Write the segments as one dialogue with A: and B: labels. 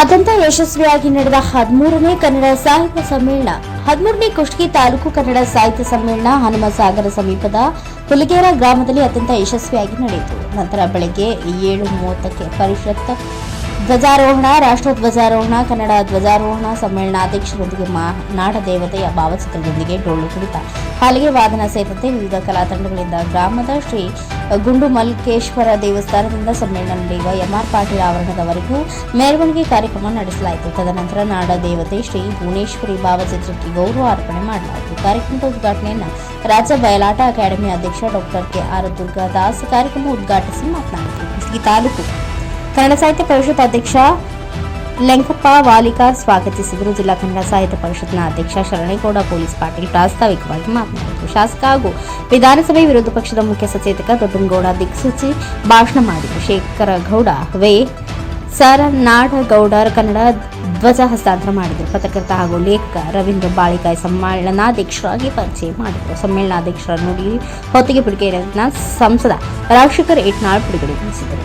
A: ಅತ್ಯಂತ ಯಶಸ್ವಿಯಾಗಿ ನಡೆದ ಹದಿಮೂರನೇ ಕನ್ನಡ ಸಾಹಿತ್ಯ ಸಮ್ಮೇಳನ, ಹದಿಮೂರನೇ ಕುಷ್ಟಗಿ ತಾಲೂಕು ಕನ್ನಡ ಸಾಹಿತ್ಯ ಸಮ್ಮೇಳನ ಹನುಮಸಾಗರ ಸಮೀಪದ ಹುಲಿಗೇರ ಗ್ರಾಮದಲ್ಲಿ ಅತ್ಯಂತ ಯಶಸ್ವಿಯಾಗಿ ನಡೆಯಿತು. ನಂತರ ಬೆಳಗ್ಗೆ ಏಳು ಮೂವತ್ತಕ್ಕೆ ಪರಿಷತ್ ಧ್ವಜಾರೋಹಣ, ರಾಷ್ಟ್ರ ಧ್ವಜಾರೋಹಣ, ಕನ್ನಡ ಧ್ವಜಾರೋಹಣ ಸಮ್ಮೇಳನಾಧ್ಯಕ್ಷರೊಂದಿಗೆ ಮಾ ನಾಡ ದೇವತೆಯ ಭಾವಚಿತ್ರದೊಂದಿಗೆ ಡೊಳ್ಳು ಕುಣಿತ ಹಾಲಿಗೆ ವಾದನ ಸೇರಿದಂತೆ ವಿವಿಧ ಕಲಾ ತಂಡಗಳಿಂದ ಗ್ರಾಮದ ಶ್ರೀ ಗುಂಡು ಮಲ್ಕೇಶ್ವರ ದೇವಸ್ಥಾನದಿಂದ ಸಮ್ಮೇಳನ ನಡೆಯುವ ಎಂಆರ್ ಪಾಟೀಲ್ ಆವರಣದವರೆಗೂ ಮೆರವಣಿಗೆ ಕಾರ್ಯಕ್ರಮ ನಡೆಸಲಾಯಿತು. ತದನಂತರ ನಾಡ ದೇವತೆ ಶ್ರೀ ಭುವನೇಶ್ವರಿ ಭಾವಚಿತ್ರಕ್ಕೆ ಗೌರವ ಅರ್ಪಣೆ ಮಾಡಲಾಯಿತು. ಕಾರ್ಯಕ್ರಮದ ಉದ್ಘಾಟನೆಯನ್ನು ರಾಜ್ಯ ಬಯಲಾಟ ಅಕಾಡೆಮಿ ಅಧ್ಯಕ್ಷ ಡಾಕ್ಟರ್ ಕೆ ಆರ್ ದುರ್ಗಾದಾಸ್ ಕಾರ್ಯಕ್ರಮ ಉದ್ಘಾಟಿಸಿ ಮಾತನಾಡಿದರು. ಈ ತಾಲೂಕು ಕನ್ನಡ ಸಾಹಿತ್ಯ ಪರಿಷತ್ ಅಧ್ಯಕ್ಷ ಲೆಂಕಪ್ಪ ವಾಲಿಕಾ ಸ್ವಾಗತಿಸಿದರು. ಜಿಲ್ಲಾ ಕನ್ನಡ ಸಾಹಿತ್ಯ ಪರಿಷತ್ನ ಅಧ್ಯಕ್ಷ ಶರಣೇಗೌಡ ಪೊಲೀಸ್ ಪಾಟೀಲ್ ಪ್ರಾಸ್ತಾವಿಕವಾಗಿ ಮಾತನಾಡಿದರು. ಶಾಸಕ ಹಾಗೂ ವಿಧಾನಸಭೆ ವಿರೋಧ ಪಕ್ಷದ ಮುಖ್ಯ ಸಚೇತಕ ದೊಡ್ಡನಗೌಡ ದಿಕ್ಸೂಚಿ ಭಾಷಣ ಮಾಡಿದರು. ಶೇಖರ ಗೌಡ ವೇ ನಾಡಗೌಡರ್ ಕನ್ನಡ ಧ್ವಜ ಹಸ್ತಾಂತರ ಮಾಡಿದರು. ಪತ್ರಕರ್ತ ಹಾಗೂ ಲೇಖಕ ರವೀಂದ್ರ ಬಾಳಿಕಾಯಿ ಸಮ್ಮೇಳನಾಧ್ಯಕ್ಷರಾಗಿ ಪರಿಚಯ ಮಾಡಿದರು. ಸಮ್ಮೇಳನಾಧ್ಯಕ್ಷರ ನುಡಿ ಹೊತ್ತಿಗೆ ಬಿಡುಗಡೆಯನ್ನು ಸಂಸದ ರಾಜಶೇಖರ್ ಏಟ್ನಾಳ್ ಬಿಡುಗಡೆಗೊಳಿಸಿದರು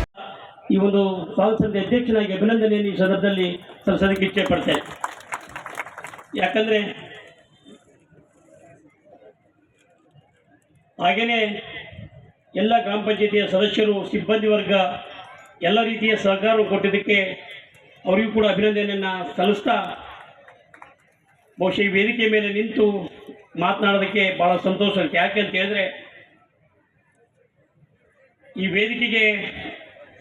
B: ಈ ಒಂದು ಸಂಸ್ಥೆ ಅಧ್ಯಕ್ಷನಾಗಿ ಅಭಿನಂದನೆಯನ್ನು ಈ ಸಂದರ್ಭದಲ್ಲಿ ಸಲ್ಲಿಸೋದಕ್ಕೆ ಇಚ್ಛೆ ಪಡ್ತೇನೆ. ಯಾಕಂದರೆ ಹಾಗೆಯೇ ಎಲ್ಲ ಗ್ರಾಮ ಪಂಚಾಯಿತಿಯ ಸದಸ್ಯರು, ಸಿಬ್ಬಂದಿ ವರ್ಗ ಎಲ್ಲ ರೀತಿಯ ಸಹಕಾರ ಕೊಟ್ಟಿದ್ದಕ್ಕೆ ಅವರಿಗೂ ಕೂಡ ಅಭಿನಂದನೆಯನ್ನು ಸಲ್ಲಿಸ್ತಾ ಬಹುಶಃ ವೇದಿಕೆ ಮೇಲೆ ನಿಂತು ಮಾತನಾಡೋದಕ್ಕೆ ಭಾಳ ಸಂತೋಷ ಯಾಕೆ ಅಂತ ಹೇಳಿದ್ರೆ ಈ ವೇದಿಕೆಗೆ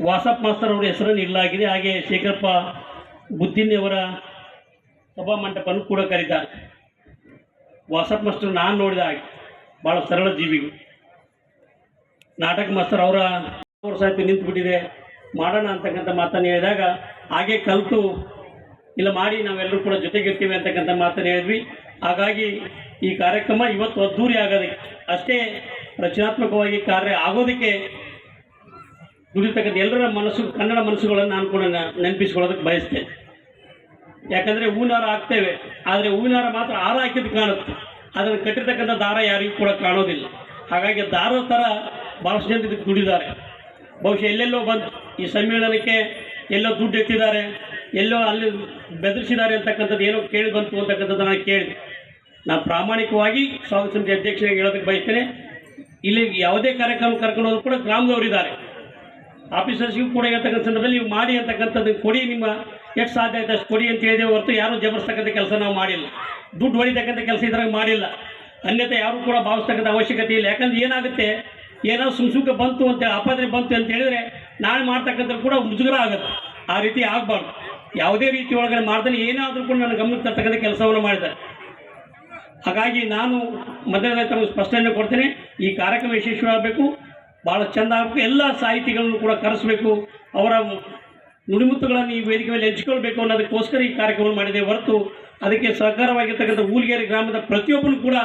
B: ವಾಸಪ್ ಮಾಸ್ತರ್ ಅವರ ಹೆಸರನ್ನು ಇಡಲಾಗಿದೆ. ಹಾಗೆ ಶೇಖರಪ್ಪ ಸಭಾ ಮಂಟಪವನ್ನು ಕೂಡ ಕರೀತಾರೆ. ವಾಸಪ್ ಮಾಸ್ತರ್ ನಾನು ನೋಡಿದ ಹಾಗೆ ಭಾಳ ಸರಳ ಜೀವಿಗಳು. ನಾಟಕ ಮಾಸ್ತರ್ ಅವರ ವರ್ಷ ನಿಂತು ಬಿಟ್ಟಿದೆ ಮಾಡೋಣ ಅಂತಕ್ಕಂಥ ಮಾತನ್ನು ಹೇಳಿದಾಗ ಹಾಗೆ ಕಲಿತು ಇಲ್ಲ ಮಾಡಿ ನಾವೆಲ್ಲರೂ ಕೂಡ ಜೊತೆಗಿರ್ತೀವಿ ಅಂತಕ್ಕಂಥ ಮಾತನ್ನು ಹೇಳಿದ್ವಿ. ಹಾಗಾಗಿ ಈ ಕಾರ್ಯಕ್ರಮ ಇವತ್ತು ಅದ್ದೂರಿ ಆಗೋದಕ್ಕೆ ಅಷ್ಟೇ ರಚನಾತ್ಮಕವಾಗಿ ಕಾರ್ಯ ಆಗೋದಕ್ಕೆ ದುಡಿತಕ್ಕಂಥ ಎಲ್ಲರ ಮನಸ್ಸು, ಕನ್ನಡ ಮನಸ್ಸುಗಳನ್ನು ನಾನು ಕೂಡ ನೆನಪಿಸ್ಕೊಳ್ಳೋದಕ್ಕೆ ಬಯಸ್ತೇನೆ. ಯಾಕಂದರೆ ಹೂವಿನಾರ ಹಾಕ್ತೇವೆ ಆದರೆ ಹೂವಿನಾರ ಮಾತ್ರ ಹಾರ ಹಾಕಿದ್ದು ಕಾಣುತ್ತೆ. ಅದನ್ನು ಕಟ್ಟಿರ್ತಕ್ಕಂಥ ದಾರ ಯಾರಿಗೂ ಕೂಡ ಕಾಣೋದಿಲ್ಲ. ಹಾಗಾಗಿ ದಾರದ ಥರ ಭಾಳಷ್ಟು ಜನ ಇದಕ್ಕೆ ದುಡಿದ್ದಾರೆ ಬಹುಶಃ ಎಲ್ಲೆಲ್ಲೋ ಬಂತು ಈ ಸಮ್ಮೇಳನಕ್ಕೆ ಎಲ್ಲೋ ದುಡ್ಡು ಎತ್ತಿದ್ದಾರೆ, ಎಲ್ಲೋ ಅಲ್ಲಿ ಬೆದರಿಸಿದ್ದಾರೆ ಅಂತಕ್ಕಂಥದ್ದು ಏನೋ ಕೇಳಿ ಬಂತು ಅಂತಕ್ಕಂಥದ್ದು ನಾನು ಕೇಳಿದೆ. ನಾನು ಪ್ರಾಮಾಣಿಕವಾಗಿ ಸ್ವಾಗತ ಸಮಿತಿ ಅಧ್ಯಕ್ಷರಿಗೆ ಹೇಳೋದಕ್ಕೆ ಬಯಸ್ತೇನೆ. ಇಲ್ಲಿ ಯಾವುದೇ ಕಾರ್ಯಕ್ರಮ ಕರ್ಕೊಂಡು ಹೋದ್ರು ಕೂಡ ಗ್ರಾಮದವರಿದ್ದಾರೆ. ಆಫೀಸರ್ಸ್ಗೂ ಕೊಡಿ ಹೇಳ್ತಕ್ಕಂಥ ಸಂದರ್ಭದಲ್ಲಿ ನೀವು ಮಾಡಿ ಅಂತಕ್ಕಂಥದ್ದು ಕೊಡಿ, ನಿಮ್ಮ ಎಷ್ಟು ಸಾಧ್ಯ ಆಯ್ತು ಅಷ್ಟು ಕೊಡಿ ಅಂತ ಹೇಳಿದೆ ಹೊರತು ಯಾರೂ ಜಬರ್ಸ್ತಕ್ಕಂಥ ಕೆಲಸ ನಾವು ಮಾಡಿಲ್ಲ. ದುಡ್ಡು ಹೊಡಿತಕ್ಕಂಥ ಕೆಲಸ ಇದ್ರಾಗ ಮಾಡಿಲ್ಲ. ಅನ್ಯತೆ ಯಾರೂ ಕೂಡ ಭಾವಿಸ್ತಕ್ಕಂಥ ಅವಶ್ಯಕತೆ ಇಲ್ಲ. ಯಾಕಂದ್ರೆ ಏನಾಗುತ್ತೆ? ಏನೋ ಸುಮ್ ಸುಮ್ಕೆ ಬಂತು ಅಂತ, ಆಪಾದನೆ ಬಂತು ಅಂತ ಹೇಳಿದ್ರೆ ನಾಳೆ ಮಾಡ್ತಕ್ಕಂಥ ಕೂಡ ಮುಜುಗರ ಆಗುತ್ತೆ. ಆ ರೀತಿ ಆಗಬಾರ್ದು. ಯಾವುದೇ ರೀತಿ ಒಳಗಡೆ ಮಾಡ್ದಲ್ಲಿ ಏನಾದರೂ ಕೂಡ ನನ್ನ ಗಮನಕ್ಕೆ ತರ್ತಕ್ಕಂಥ ಕೆಲಸವನ್ನು ಮಾಡಿದ್ದಾರೆ. ಹಾಗಾಗಿ ನಾನು ಮೊದಲನೇ ತಮಗೆ ಸ್ಪಷ್ಟನೆ ಕೊಡ್ತೇನೆ. ಈ ಕಾರ್ಯಕ್ರಮ ಯಶಸ್ವಿ ಆಗಬೇಕು ಭಾಳ ಚೆಂದ ಆಗಬೇಕು. ಎಲ್ಲ ಸಾಹಿತಿಗಳನ್ನು ಕೂಡ ಕರೆಸಬೇಕು. ಅವರ ನುಡಿಮುತ್ತುಗಳನ್ನು ಈ ವೇದಿಕೆ ಮೇಲೆ ಹೆಚ್ಚಿಕೊಳ್ಬೇಕು ಅನ್ನೋದಕ್ಕೋಸ್ಕರ ಈ ಕಾರ್ಯಕ್ರಮ ಮಾಡಿದೆ ಹೊರತು ಅದಕ್ಕೆ ಸಹಕಾರವಾಗಿರ್ತಕ್ಕಂಥ ಊಲ್ಗೇರಿ ಗ್ರಾಮದ ಪ್ರತಿಯೊಬ್ಬರು ಕೂಡ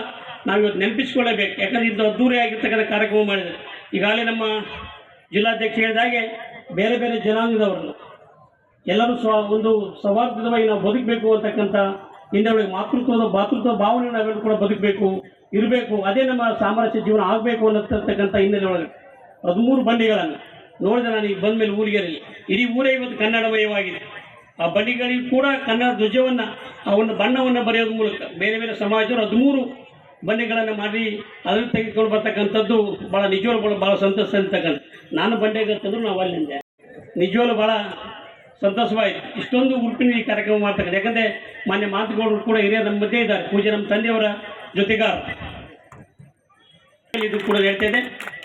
B: ನಾವು ಇವತ್ತು ನೆನಪಿಸ್ಕೊಳ್ಳೇಬೇಕು. ಯಾಕಂದ್ರೆ ಇದು ಅದ್ದೂರಿ ಆಗಿರ್ತಕ್ಕಂಥ ಕಾರ್ಯಕ್ರಮ ಮಾಡಿದೆ. ಈಗಾಗಲೇ ನಮ್ಮ ಜಿಲ್ಲಾಧ್ಯಕ್ಷ ಹೇಳಿದಾಗೆ ಬೇರೆ ಬೇರೆ ಜನಾಂಗದವರನ್ನು ಎಲ್ಲರೂ ಸ್ವ ಒಂದು ಸೌಹಾರ್ದವಾಗಿ ನಾವು ಬದುಕಬೇಕು ಅಂತಕ್ಕಂಥ ಹಿಂದೆ ಮಾತೃತ್ವದ ಭಾತೃತ್ವ ಭಾವನೆ ನಾವೆಲ್ಲರೂ ಕೂಡ ಬದುಕಬೇಕು, ಇರಬೇಕು. ಅದೇ ನಮ್ಮ ಸಾಮರಸ್ಯ ಜೀವನ ಆಗಬೇಕು ಅನ್ನತಕ್ಕಂಥ ಹಿನ್ನೆಲೆ ಒಳಗೆ ಹದಿಮೂರು ಬಂಡಿಗಳನ್ನು. ನೋಡಿದೆ ನಾನು ಈಗ ಬಂದ ಮೇಲೆ ಊರಿಗೆ ಇಡೀ ಊರೇ ಇವತ್ತು ಕನ್ನಡಮಯವಾಗಿದೆ. ಆ ಬಂಡಿಗಳಿಗೆ ಕೂಡ ಕನ್ನಡ ಧ್ವಜವನ್ನು, ಆ ಒಂದು ಬಣ್ಣವನ್ನು ಬರೆಯೋದ್ರ ಮೂಲಕ ಬೇರೆ ಬೇರೆ ಸಮಾಜದವರು ಹದಿಮೂರು ಬಂಡೆಗಳನ್ನು ಮಾಡಿ ಅದನ್ನು ತೆಗೆದುಕೊಂಡು ಬರ್ತಕ್ಕಂಥದ್ದು ಭಾಳ ನಿಜವಾಗ್ಲೂ ಭಾಳ ಭಾಳ ಸಂತಸ ಅಂತಕ್ಕಂಥ ನಾನು ಬಂಡೆಗೆ ಅಂತಂದ್ರು ನಾವು ಅಲ್ಲಿಂದೆ ನಿಜವಾಗ್ಲೂ ಭಾಳ ಸಂತಸವಾಯಿತು ಇಷ್ಟೊಂದು ಉಡುಪಿನ ಈ ಕಾರ್ಯಕ್ರಮ ಮಾಡ್ತಕ್ಕಂಥ ಯಾಕಂದರೆ ಮಾನ್ಯ ಮಾತುಗೌಡರು ಕೂಡ ಹಿರಿಯ ನಮ್ಮ ಮಧ್ಯೆ ಇದ್ದಾರೆ. ಪೂಜೆ ನಮ್ಮ ತಂದೆಯವರ ಜೊತೆಗಾರ. ಇದು ಕೂಡ ಹೇಳ್ತೇನೆ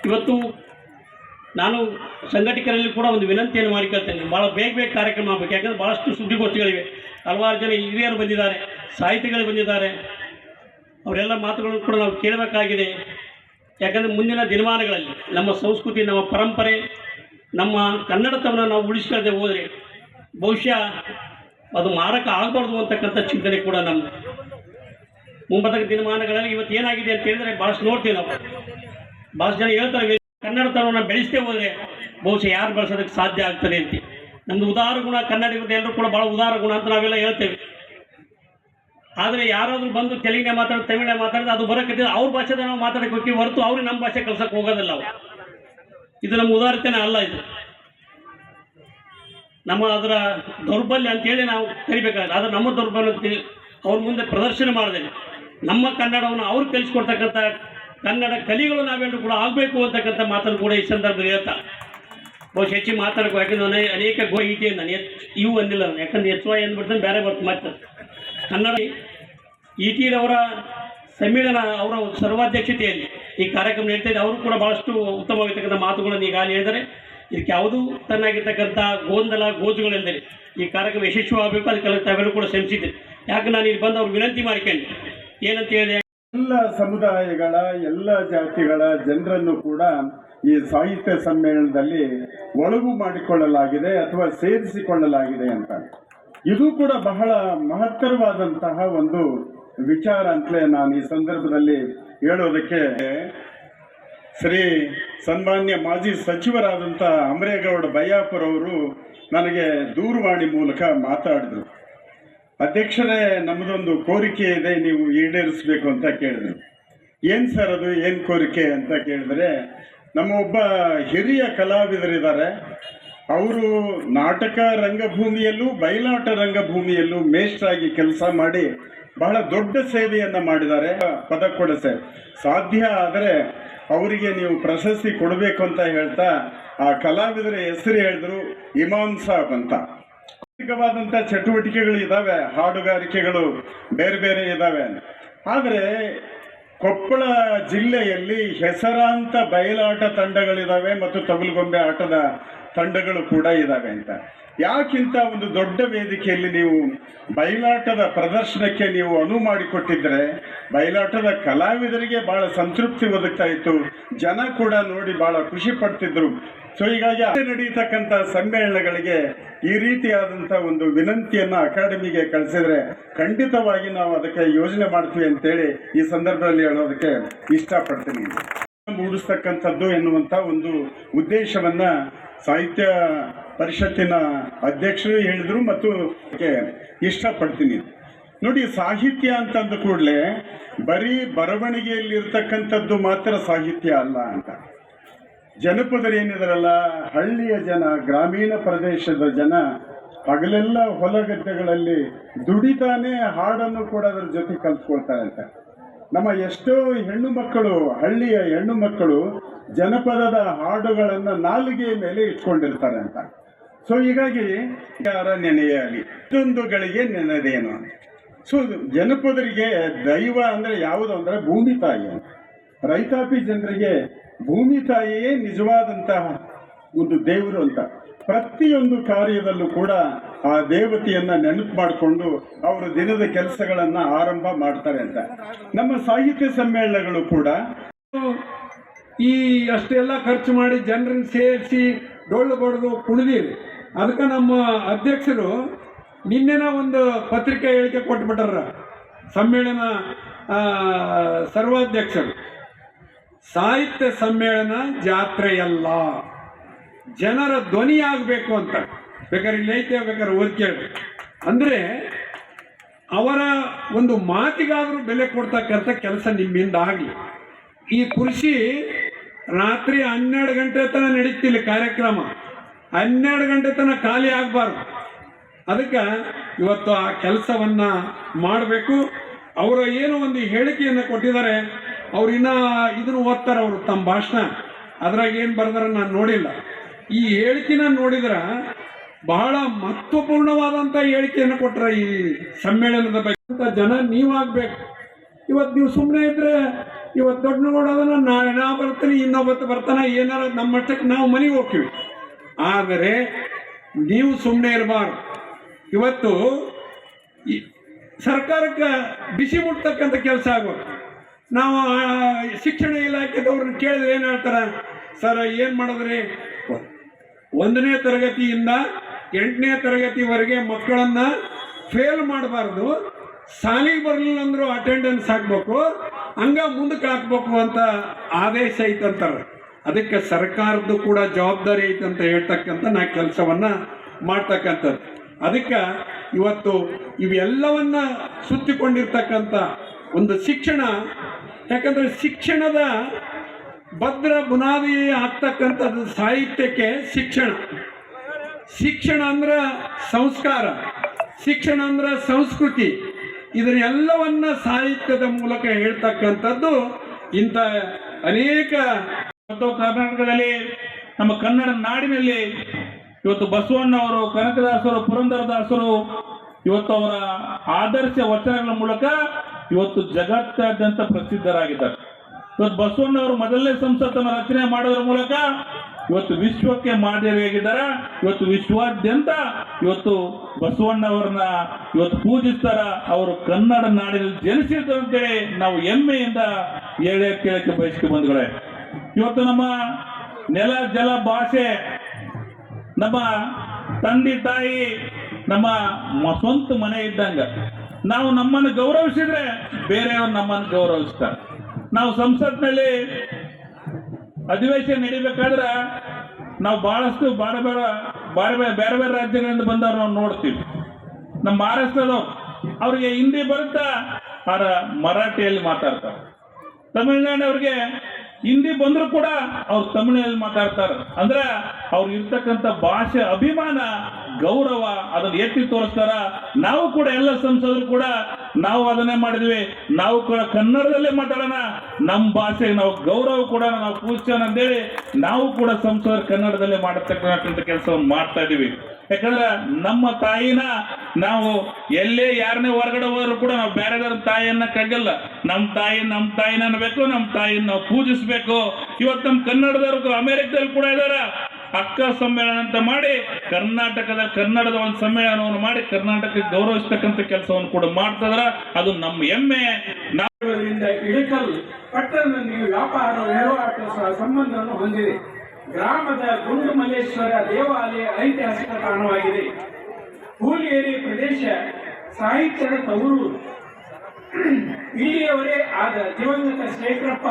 B: ಇವತ್ತು ನಾನು ಸಂಘಟಕರಲ್ಲಿ ಕೂಡ ಒಂದು ವಿನಂತಿಯನ್ನು ಮಾಡಿಕೊಳ್ತೇನೆ ಭಾಳ ಬೇಗ ಬೇಗ ಕಾರ್ಯಕ್ರಮ ಆಗಬೇಕು. ಯಾಕಂದರೆ ಭಾಳಷ್ಟು ಸುದ್ದಿಗೋಷ್ಠಿಗಳಿವೆ. ಹಲವಾರು ಜನ ಹಿರಿಯರು ಬಂದಿದ್ದಾರೆ, ಸಾಹಿತಿಗಳು ಬಂದಿದ್ದಾರೆ. ಅವರೆಲ್ಲ ಮಾತುಗಳನ್ನು ಕೂಡ ನಾವು ಕೇಳಬೇಕಾಗಿದೆ. ಯಾಕಂದರೆ ಮುಂದಿನ ದಿನಮಾನಗಳಲ್ಲಿ ನಮ್ಮ ಸಂಸ್ಕೃತಿ, ನಮ್ಮ ಪರಂಪರೆ, ನಮ್ಮ ಕನ್ನಡತವನ್ನು ನಾವು ಉಳಿಸ್ಕೊಳ್ಳದೆ ಹೋದರೆ ಬಹುಶಃ ಅದು ಮಾರಕ ಆಗಬಾರ್ದು ಅಂತಕ್ಕಂಥ ಚಿಂತನೆ ಕೂಡ ನಮ್ಮ ಮುಂಬತ್ತ ದಿನಮಾನಗಳಲ್ಲಿ ಇವತ್ತು ಏನಾಗಿದೆ ಅಂತ ಹೇಳಿದರೆ ಭಾಳಷ್ಟು ನೋಡ್ತೀವಿ ನಾವು. ಭಾಳಷ್ಟು ಜನ ಹೇಳ್ತಾರೆ ಕನ್ನಡತನವನ್ನು ಬೆಳೆಸ್ತೇ ಹೋದರೆ ಬಹುಶಃ ಯಾರು ಬೆಳೆಸೋದಕ್ಕೆ ಸಾಧ್ಯ ಆಗ್ತದೆ ಅಂತ. ನಮ್ಮದು ಉದಾರ ಗುಣ, ಕನ್ನಡ ಇವತ್ತು ಎಲ್ಲರೂ ಕೂಡ ಭಾಳ ಉದಾರ ಗುಣ ಅಂತ ನಾವೆಲ್ಲ ಹೇಳ್ತೇವೆ. ಆದರೆ ಯಾರಾದರೂ ಬಂದು ತೆಲುಗಿನ ಮಾತಾಡೋದು ತಮಿಳೇ ಮಾತಾಡೋದು ಅದು ಬರೋಕತ್ತಿದ್ರೆ ಅವ್ರ ಭಾಷೆದ ನಾವು ಮಾತಾಡಕ್ಕೆ ಹೋಗ್ತೀವಿ ಹೊರತು ಅವ್ರಿಗೆ ನಮ್ಮ ಭಾಷೆ ಕಲ್ಸಕ್ಕೆ ಹೋಗೋದಿಲ್ಲ ನಾವು ಇದು ನಮ್ಮ ಉದಾರತೆನೇ ಅಲ್ಲ ಇದು. ನಮ್ಮ ಅದರ ದೌರ್ಬಲ್ಯ ಅಂತೇಳಿ ನಾವು ಕರಿಬೇಕಾಗುತ್ತೆ ಆದರೆ ನಮ್ಮ ದೌರ್ಬಲ್ಯ ಅಂತ ಅವ್ರ ಮುಂದೆ ಪ್ರದರ್ಶನ ಮಾಡಿದೆ ನಮ್ಮ ಕನ್ನಡವನ್ನು ಅವ್ರು ಕಲಿಸ್ಕೊಡ್ತಕ್ಕಂಥ ಕನ್ನಡ ಕಲಿಗಳು ನಾವೆಲ್ಲರೂ ಕೂಡ ಆಗಬೇಕು ಅಂತಕ್ಕಂಥ ಮಾತನ್ನು ಕೂಡ ಈ ಸಂದರ್ಭದಲ್ಲಿ ಹೇಳ್ತಾ. ಬಹುಶಃ ಹೆಚ್ಚು ಮಾತಾಡಬೇಕು ಯಾಕಂದ್ರೆ ನಾನು ಅನೇಕ ಗೋ ಇಟಿ ನಾನು ಎಚ್ ಇವು ಅಂದಿಲ್ಲ ನಾನು. ಯಾಕಂದ್ರೆ ಎಚ್ ವೈ ಅಂದ್ಬಿಡ್ತಾನೆ ಬೇರೆ ಬರ್ತು ಮತ್ತೆ ಕನ್ನಡ ಇ ಸಮ್ಮೇಳನ ಅವರ ಸರ್ವಾಧ್ಯಕ್ಷತೆಯಲ್ಲಿ ಈ ಕಾರ್ಯಕ್ರಮ ನಡೀತಾ ಇದೆ. ಅವರು ಕೂಡ ಭಾಳಷ್ಟು ಉತ್ತಮವಾಗಿರ್ತಕ್ಕಂಥ ಮಾತುಗಳನ್ನು ಈಗಾಗಲೇ ಹೇಳಿದರೆ ಇದಕ್ಕೆ ಯಾವುದೂ ತನ್ನಾಗಿರ್ತಕ್ಕಂಥ ಗೊಂದಲ ಗೋಜುಗಳೆಂದರೆ ಈ ಕಾರ್ಯಕ್ರಮ ಯಶಸ್ವಿ ಆಗಬೇಕು ಅದಕ್ಕೆಲ್ಲ ತಾವೆಲ್ಲರೂ ಕೂಡ ಶ್ರಮಿಸಿದ್ದೆ. ಯಾಕೆ ನಾನು ಇಲ್ಲಿ ಬಂದು ಅವ್ರು ವಿನಂತಿ ಮಾಡ್ಕೊಂಡೆ? ಏನಂತ ಹೇಳಿದೆ?
C: ಎಲ್ಲ ಸಮುದಾಯಗಳ, ಎಲ್ಲ ಜಾತಿಗಳ ಜನರನ್ನು ಕೂಡ ಈ ಸಾಹಿತ್ಯ ಸಮ್ಮೇಳನದಲ್ಲಿ ಒಳಗು ಮಾಡಿಕೊಳ್ಳಲಾಗಿದೆ ಅಥವಾ ಸೇರಿಸಿಕೊಳ್ಳಲಾಗಿದೆ ಅಂತ. ಇದು ಕೂಡ ಬಹಳ ಮಹತ್ತರವಾದಂತಹ ಒಂದು ವಿಚಾರ ಅಂತಲೇ ನಾನು ಈ ಸಂದರ್ಭದಲ್ಲಿ ಹೇಳೋದಕ್ಕೆ ಶ್ರೀ ಸನ್ಮಾನ್ಯ ಮಾಜಿ ಸಚಿವರಾದಂಥ ಅಮರೇಗೌಡ ಬಯ್ಯಾಪುರ ಅವರು ನನಗೆ ದೂರವಾಣಿ ಮೂಲಕ ಮಾತಾಡಿದ್ರು. ಅಧ್ಯಕ್ಷರೇ, ನಮ್ಮದೊಂದು ಕೋರಿಕೆ ಇದೆ, ನೀವು ಈಡೇರಿಸಬೇಕು ಅಂತ ಕೇಳಿದ್ರು. ಏನು ಸರ್ ಅದು? ಏನು ಕೋರಿಕೆ ಅಂತ ಕೇಳಿದ್ರೆ, ನಮ್ಮ ಒಬ್ಬ ಹಿರಿಯ ಕಲಾವಿದರಿದ್ದಾರೆ. ಅವರು ನಾಟಕ ರಂಗಭೂಮಿಯಲ್ಲೂ, ಬಯಲಾಟ ರಂಗಭೂಮಿಯಲ್ಲೂ ಮೇಷ್ಟ್ರಾಗಿ ಕೆಲಸ ಮಾಡಿ ಬಹಳ ದೊಡ್ಡ ಸೇವೆಯನ್ನು ಮಾಡಿದ್ದಾರೆ. ಪದ ಕೊಡಸೆ ಸಾಧ್ಯ ಆದರೆ ಅವರಿಗೆ ನೀವು ಪ್ರಶಸ್ತಿ ಕೊಡಬೇಕು ಅಂತ ಹೇಳ್ತಾ ಆ ಕಲಾವಿದರ ಹೆಸರು ಹೇಳಿದ್ರು ಇಮಾಮ್ ಸಾಬ್ ಅಂತ. ಸಾಂಸ್ಕೃತಿಕವಾದಂಥ ಚಟುವಟಿಕೆಗಳು ಇದ್ದಾವೆ ಹಾಡುಗಾರಿಕೆಗಳು ಬೇರೆ ಬೇರೆ ಇದ್ದಾವೆ ಆದರೆ ಕೊಪ್ಪಳ ಜಿಲ್ಲೆಯಲ್ಲಿ ಹೆಸರಾಂತ ಬಯಲಾಟ ತಂಡಗಳಿದ್ದಾವೆ ಮತ್ತು ತಗುಲುಗೊಂಬೆ ಆಟದ ತಂಡಗಳು ಕೂಡ ಇದ್ದಾವೆ ಅಂತ. ಯಾಕಿಂತ ಒಂದು ದೊಡ್ಡ ವೇದಿಕೆಯಲ್ಲಿ ನೀವು ಬಯಲಾಟದ ಪ್ರದರ್ಶನಕ್ಕೆ ನೀವು ಅನುವು ಮಾಡಿಕೊಟ್ಟಿದ್ರೆ ಬಯಲಾಟದ ಕಲಾವಿದರಿಗೆ ಬಹಳ ಸಂತೃಪ್ತಿ ಒದಗ್ತಾ ಇತ್ತು. ಜನ ಕೂಡ ನೋಡಿ ಬಹಳ ಖುಷಿ ಪಡ್ತಿದ್ರು. ಸೊ ಹೀಗಾಗಿ ಅಲ್ಲಿ ನಡೀತಕ್ಕಂಥ ಸಮ್ಮೇಳನಗಳಿಗೆ ಈ ರೀತಿಯಾದಂಥ ಒಂದು ವಿನಂತಿಯನ್ನ ಅಕಾಡೆಮಿಗೆ ಕಳಿಸಿದ್ರೆ ಖಂಡಿತವಾಗಿ ನಾವು ಅದಕ್ಕೆ ಯೋಜನೆ ಮಾಡ್ತೀವಿ ಅಂತೇಳಿ ಈ ಸಂದರ್ಭದಲ್ಲಿ ಹೇಳೋದಕ್ಕೆ ಇಷ್ಟಪಡ್ತೀನಿ. ಮೂಡಿಸ್ತಕ್ಕಂಥದ್ದು ಎನ್ನುವಂಥ ಒಂದು ಉದ್ದೇಶವನ್ನ ಸಾಹಿತ್ಯ ಪರಿಷತ್ತಿನ ಅಧ್ಯಕ್ಷರು ಹೇಳಿದ್ರು ಮತ್ತು ಇಷ್ಟಪಡ್ತೀನಿ. ನೋಡಿ, ಸಾಹಿತ್ಯ ಅಂತಂದ ಕೂಡಲೇ ಬರೀ ಬರವಣಿಗೆಯಲ್ಲಿರ್ತಕ್ಕಂಥದ್ದು ಮಾತ್ರ ಸಾಹಿತ್ಯ ಅಲ್ಲ ಅಂತ. ಜನಪದರು ಏನಿದಾರಲ್ಲ, ಹಳ್ಳಿಯ ಜನ, ಗ್ರಾಮೀಣ ಪ್ರದೇಶದ ಜನ, ಹಗಲೆಲ್ಲ ಹೊಲಗದ್ದೆಗಳಲ್ಲಿ ದುಡಿತಾನೆ ಹಾಡನ್ನು ಕೂಡ ಅದರ ಜೊತೆ ಕಲ್ತ್ಕೊಳ್ತಾರೆ ಅಂತ. ನಮ್ಮ ಎಷ್ಟೋ ಹೆಣ್ಣು ಮಕ್ಕಳು, ಹಳ್ಳಿಯ ಹೆಣ್ಣು ಮಕ್ಕಳು ಜನಪದದ ಹಾಡುಗಳನ್ನು ನಾಲಿಗೆಯ ಮೇಲೆ ಇಟ್ಕೊಂಡಿರ್ತಾರೆ ಅಂತ. ಸೊ ಹೀಗಾಗಿ ಯಾರ ನೆನೆಯಾಗಲಿ ಗಳಿಗೆ ನೆನೆದೇನು. ಸೊ ಜನಪದರಿಗೆ ದೈವ ಅಂದರೆ ಯಾವುದು ಅಂದರೆ ಭೂಮಿ ತಾಯಿ ರೈತಾಪಿ ಜನರಿಗೆ ಭೂಮಿ ತಾಯಿಯೇ ನಿಜವಾದಂತಹ ಒಂದು ದೇವರು ಅಂತ. ಪ್ರತಿಯೊಂದು ಕಾರ್ಯದಲ್ಲೂ ಕೂಡ ಆ ದೇವತೆಯನ್ನ ನೆನಪು ಮಾಡಿಕೊಂಡು ಅವರು ದಿನದ ಕೆಲಸಗಳನ್ನ ಆರಂಭ ಮಾಡ್ತಾರೆ ಅಂತ. ನಮ್ಮ ಸಾಹಿತ್ಯ ಸಮ್ಮೇಳನಗಳು ಕೂಡ
D: ಈ ಅಷ್ಟೆಲ್ಲ ಖರ್ಚು ಮಾಡಿ ಜನರನ್ನು ಸೇರಿಸಿ ಡೊಳ್ಳು ಬಡದು ಕುಣಿದೀವಿ. ಅದಕ್ಕೆ ನಮ್ಮ ಅಧ್ಯಕ್ಷರು ನಿನ್ನೆನ ಒಂದು ಪತ್ರಿಕೆ ಹೇಳಿಕೆ ಕೊಟ್ಬಿಟ್ಟಾರ. ಸಮ್ಮೇಳನ ಸರ್ವಾಧ್ಯಕ್ಷರು. ಸಾಹಿತ್ಯ ಸಮ್ಮೇಳನ ಜಾತ್ರೆಯಲ್ಲ. ಜನರ ಧ್ವನಿ ಆಗಬೇಕು ಅಂತ. ಬೇಕಾದ್ರೆ ಇಲ್ಲಿ ಐತೆ, ಬೇಕಾದ್ರೆ ಓದ್ ಕೇಳಿ ಅಂದರೆ ಅವರ ಒಂದು ಮಾತಿಗಾದರೂ ಬೆಲೆ ಕೊಡ್ತಕ್ಕಂಥ ಕೆಲಸ ನಿಮ್ಮಿಂದ ಆಗಲಿ. ಈ ಕೃಷಿ ರಾತ್ರಿ ಹನ್ನೆರಡು ಗಂಟೆ ತನಕ ನಡೀತಿಲ್ಲ ಕಾರ್ಯಕ್ರಮ. ಹನ್ನೆರಡು ಗಂಟೆ ತನಕ ಖಾಲಿ ಆಗಬಾರ್ದು. ಅದಕ್ಕೆ ಇವತ್ತು ಆ ಕೆಲಸವನ್ನ ಮಾಡಬೇಕು. ಅವರು ಏನು ಒಂದು ಹೇಳಿಕೆಯನ್ನು ಕೊಟ್ಟಿದ್ದಾರೆ. ಅವ್ರು ಇನ್ನ ಇದನ್ನು ಓದ್ತಾರೆ ಅವರು ತಮ್ಮ ಭಾಷಣ. ಅದ್ರಾಗ ಏನು ಬರ್ದಾರ ನಾನು ನೋಡಿಲ್ಲ. ಈ ಹೇಳಿಕೆನ ನೋಡಿದ್ರ ಬಹಳ ಮಹತ್ವಪೂರ್ಣವಾದಂಥ ಹೇಳಿಕೆಯನ್ನು ಕೊಟ್ಟರೆ ಈ ಸಮ್ಮೇಳನದ ಬಗ್ಗೆ. ಅಂತ ಜನ ನೀವಾಗಬೇಕು. ಇವತ್ತು ನೀವು ಸುಮ್ಮನೆ ಇದ್ರೆ ಇವತ್ತು ದೊಡ್ಡ ನೋಡೋದನ್ನ ನಾಳೆ ನಾ ಬರ್ತೀನಿ, ಇನ್ನೊಬ್ಬತ್ತು ಬರ್ತಾನೆ, ಏನಾರ ನಮ್ಮಷ್ಟಕ್ಕೆ ನಾವು ಮನೆಗೆ ಹೋಗ್ತೀವಿ. ಆದರೆ ನೀವು ಸುಮ್ಮನೆ ಇರಬಾರ್ದು. ಇವತ್ತು ಸರ್ಕಾರಕ್ಕೆ ಬಿಸಿ ಮುಟ್ತಕ್ಕಂಥ ಕೆಲಸ ಆಗೋದು. ನಾವು ಶಿಕ್ಷಣ ಇಲಾಖೆದವ್ರನ್ನ ಕೇಳಿದ್ರೆ ಏನು ಹೇಳ್ತಾರೆ? ಸರ್, ಏನು ಮಾಡಿದ್ರಿ? ಒಂದನೇ ತರಗತಿಯಿಂದ ಎಂಟನೇ ತರಗತಿವರೆಗೆ ಮಕ್ಕಳನ್ನು ಫೇಲ್ ಮಾಡಬಾರ್ದು. ಶಾಲೆಗೆ ಬರಲಿಲ್ಲ ಅಂದ್ರೂ ಅಟೆಂಡೆನ್ಸ್ ಹಾಕ್ಬೇಕು. ಹಂಗ ಮುಂದಕ್ಕೆ ಹಾಕ್ಬೇಕು ಅಂತ ಆದೇಶ ಐತಂತಾರೆ ಅದಕ್ಕೆ ಸರ್ಕಾರದ್ದು ಕೂಡ ಜವಾಬ್ದಾರಿ ಐತಂತ ಹೇಳ್ತಕ್ಕಂಥ ನಾ ಕೆಲಸವನ್ನ ಮಾಡ್ತಕ್ಕಂಥದ್ದು. ಅದಕ್ಕೆ ಇವತ್ತು ಇವೆಲ್ಲವನ್ನ ಸುತ್ತಿಕೊಂಡಿರ್ತಕ್ಕಂಥ ಒಂದು ಶಿಕ್ಷಣ ಯಾಕಂದ್ರೆ ಶಿಕ್ಷಣದ ಭದ್ರ ಬುನಾದಿ ಆಗ್ತಕ್ಕಂಥದ್ದು ಸಾಹಿತ್ಯಕ್ಕೆ ಶಿಕ್ಷಣ. ಶಿಕ್ಷಣ ಅಂದ್ರೆ ಸಂಸ್ಕಾರ, ಶಿಕ್ಷಣ ಅಂದ್ರೆ ಸಂಸ್ಕೃತಿ. ಇದನ್ನೆಲ್ಲವನ್ನ ಸಾಹಿತ್ಯದ ಮೂಲಕ ಹೇಳ್ತಕ್ಕಂಥದ್ದು ಇಂಥ ಅನೇಕ
E: ಕರ್ನಾಟಕದಲ್ಲಿ ನಮ್ಮ ಕನ್ನಡ ನಾಡಿನಲ್ಲಿ ಇವತ್ತು ಬಸವಣ್ಣವರು ಕನಕದಾಸರು, ಪುರಂದರದಾಸರು ಇವತ್ತು ಅವರ ಆದರ್ಶ ವಚನಗಳ ಮೂಲಕ ಇವತ್ತು ಜಗತ್ತಾದ್ಯಂತ ಪ್ರಸಿದ್ಧರಾಗಿದ್ದಾರೆ. ಇವತ್ತು ಬಸವಣ್ಣವರು ಮೊದಲನೇ ಸಂಸತ್ತನ್ನು ರಚನೆ ಮಾಡೋದ್ರ ಮೂಲಕ ಇವತ್ತು ವಿಶ್ವಕ್ಕೆ ಮಾದರಿಯಾಗಿದ್ದಾರೆ ಇವತ್ತು ವಿಶ್ವಾದ್ಯಂತ ಇವತ್ತು ಬಸವಣ್ಣವರನ್ನ ಇವತ್ತು ಪೂಜಿಸ್ತಾರ. ಅವರು ಕನ್ನಡ ನಾಡಿನಲ್ಲಿ ಜನಿಸಿದ್ರು ಅಂತೇಳಿ ನಾವು ಹೆಮ್ಮೆಯಿಂದ ಹೇಳ ಕೇಳಕ್ಕೆ ಬಯಸ್ಕೆ ಬಂಧುಗಳೇ. ಇವತ್ತು ನಮ್ಮ ನೆಲ ಜಲ ಭಾಷೆ, ನಮ್ಮ ತಂದೆ ತಾಯಿ, ನಮ್ಮ ಸ್ವಂತ ಮನೆ ಇದ್ದಂಗ ನಾವು ನಮ್ಮನ್ನು ಗೌರವಿಸಿದ್ರೆ ಬೇರೆಯವರು ನಮ್ಮನ್ನು ಗೌರವಿಸ್ತಾರೆ. ನಾವು ಸಂಸತ್ನಲ್ಲಿ ಅಧಿವೇಶನ ನಡಿಬೇಕಾದ್ರೆ ನಾವು ಬಹಳಷ್ಟು ಬೇರೆ ಬೇರೆ ಬೇರೆ ಬೇರೆ ಬೇರೆ ಬೇರೆ ರಾಜ್ಯಗಳಿಂದ ಬಂದವ್ರು ನಾವು ನೋಡ್ತೀವಿ. ನಮ್ಮ ಮಹಾರಾಷ್ಟ್ರದವ್ರು, ಅವ್ರಿಗೆ ಹಿಂದಿ ಬರುತ್ತಾ? ಅವರ ಮರಾಠಿಯಲ್ಲಿ ಮಾತಾಡ್ತಾರೆ. ತಮಿಳ್ನಾಡವ್ರಿಗೆ ಹಿಂದಿ ಬಂದರೂ ಕೂಡ ಅವ್ರು ತಮಿಳಿನಲ್ಲಿ ಮಾತಾಡ್ತಾರೆ. ಅಂದ್ರೆ ಅವ್ರು ಇರ್ತಕ್ಕಂಥ ಭಾಷೆ ಅಭಿಮಾನ ಗೌರವ ಅದನ್ನ ಎತ್ತಿ ತೋರಿಸ್ತಾರ. ನಾವು ಕೂಡ ಎಲ್ಲ ಸಂಸದರು ಕೂಡ ನಾವು ಅದನ್ನೇ ಮಾಡಿದ್ವಿ. ನಾವು ಕೂಡ ಕನ್ನಡದಲ್ಲೇ ಮಾತಾಡೋಣ. ನಮ್ಮ ಭಾಷೆಗೆ ನಾವು ಗೌರವ ಕೂಡ ನಾವು ಪೂಜಿಸೋಣ ಅಂತೇಳಿ ನಾವು ಕೂಡ ಸಂಸದರು ಕನ್ನಡದಲ್ಲೇ ಮಾಡತಕ್ಕಂಥ ಕೆಲಸವನ್ನು ಮಾಡ್ತಾ ಇದೀವಿ ಯಾಕಂದ್ರೆ ನಮ್ಮ ತಾಯಿನ ನಾವು ಎಲ್ಲೇ ಯಾರನ್ನೇ ಹೊರಗಡೆ ಹೋದ್ರು ಕೂಡ ನಾವು ಬೇರೆದವ್ರ ತಾಯಿಯನ್ನ ಕಗ್ಗಲ್ಲ. ನಮ್ಮ ತಾಯಿ ನಮ್ಮ ತಾಯಿನ ಅನ್ಬೇಕು ನಮ್ಮ ತಾಯಿನ ನಾವು ಪೂಜಿಸ್ಬೇಕು. ಇವತ್ತು ನಮ್ಮ ಕನ್ನಡದವ್ರು ಅಮೆರಿಕದಲ್ಲಿ ಕೂಡ ಇದಾರ. ಅಕ್ಕ ಸಮ್ಮೇಳನ ಅಂತ ಮಾಡಿ, ಕರ್ನಾಟಕದ ಕನ್ನಡದ ಒಂದು ಸಮ್ಮೇಳನವನ್ನು ಮಾಡಿ, ಕರ್ನಾಟಕಕ್ಕೆ ಗೌರವಿಸ್ತಕ್ಕಂಥ ಕೆಲಸವನ್ನು ಕೂಡ ಮಾಡ್ತದ್ರ. ಅದು ನಮ್ಮ ಹೆಮ್ಮೆ.
F: ಇಳಕಲ್ ಪಟ್ಟಣದೊಂದಿಗೆ ವ್ಯಾಪಾರ ವಹಿವಾಟು ಸಂಬಂಧವನ್ನು ಹೊಂದಿದೆ ಗ್ರಾಮದ ಗುಂಡುಮಲ್ಲೇಶ್ವರ ದೇವಾಲಯ ಐತಿಹಾಸಿಕ ತಾಣವಾಗಿದೆ. ಹೂಲಿಯೇರಿ ಪ್ರದೇಶ ಸಾಹಿತ್ಯದ ತವರು ಇಲ್ಲಿಯವರೇ ಆದ ದಿವಂಗತ ಶೇಖರಪ್ಪ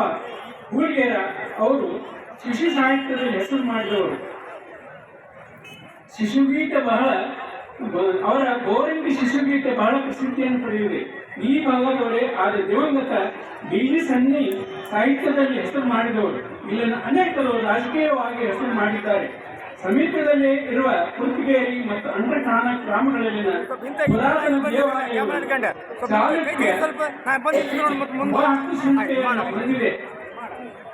F: ಹೂಲಿಯರ ಅವರು ಶಿಶು ಸಾಹಿತ್ಯದಲ್ಲಿ ಹೆಸರು ಮಾಡಿದವರು ಶಿಶುಗೀತ ಬಹಳ ಅವರ ಗೋರಂಗಿ ಶಿಶುಗೀತ ಬಹಳ ಪ್ರಸಿದ್ಧಿಯನ್ನು ಪಡೆದಿದೆ ಈ ಭಾಗದವರೇ ಆದ ದಿವಂಗತ ಬಿಜಿ ಜಿ ಸನ್ನಿ ಸಾಹಿತ್ಯದಲ್ಲಿ ಹೆಸರು ಮಾಡಿದವರು ಇಲ್ಲಿನ ಅನೇಕರು ರಾಜಕೀಯವಾಗಿ ಹೆಸರು ಮಾಡಿದ್ದಾರೆ ಸಮೀಪದಲ್ಲೇ ಇರುವ ಕುರ್ತಿಗೇರಿ ಮತ್ತು ಅಂಡ್ರಕಾಣ ಗ್ರಾಮಗಳಲ್ಲಿನ ಪುರಾತನ ದೇವಾಲಯ ಹೊಂದಿದೆ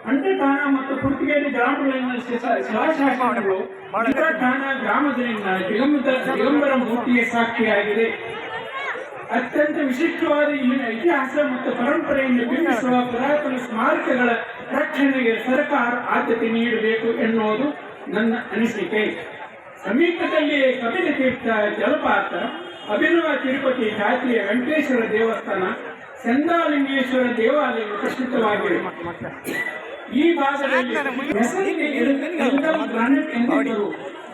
F: ಅಂಡಠಾಣ ಮತ್ತು ಕುರ್ತಿಗೇರಿ ಗ್ರಾಮಗಳನ್ನು ಶಿಲಾ- ಶಿಲಾಶಾಸನಗಳು ಅಂಡಠಾಣ ಗ್ರಾಮದಲ್ಲಿನ ದಿಗಂಬರ ದಿಗಂಬರ ಮೂರ್ತಿಗೆ ಸಾಕ್ಷಿಯಾಗಿದೆ. ಅತ್ಯಂತ ವಿಶಿಷ್ಟವಾದ ಇಲ್ಲಿನ ಇತಿಹಾಸ ಮತ್ತು ಪರಂಪರೆಯನ್ನು ಬಿಂಬಿಸುವ ಪುರಾತನ ಸ್ಮಾರಕಗಳ ರಕ್ಷಣೆಗೆ ಸರ್ಕಾರ ಆದ್ಯತೆ ನೀಡಬೇಕು ಎನ್ನುವುದು ನನ್ನ ಅನಿಸಿಕೆ. ಸಮೀಪದಲ್ಲಿಯೇ ಕಪಿಲ ತೀರ್ಥ ಜಲಪಾತ ಅಭಿನವ ತಿರುಪತಿ ಜಾತಿಯ ವೆಂಕಟೇಶ್ವರ ದೇವಸ್ಥಾನ ಚಂದಾಲಿಂಗೇಶ್ವರ ದೇವಾಲಯ ಪ್ರಸಿದ್ಧವಾಗಿವೆ ಈ ಭಾಗದಲ್ಲಿ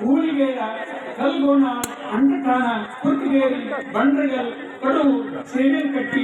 F: ಹೂಲಿಗೇರ ಕಲ್ಗೋಣ ಅಂಡಕಾಣ ಕುರ್ತಿಗೇರಿ ಬಂಡ್ರಗಲ್ ಕಡುವು ಸೇವೆನಕಟ್ಟಿ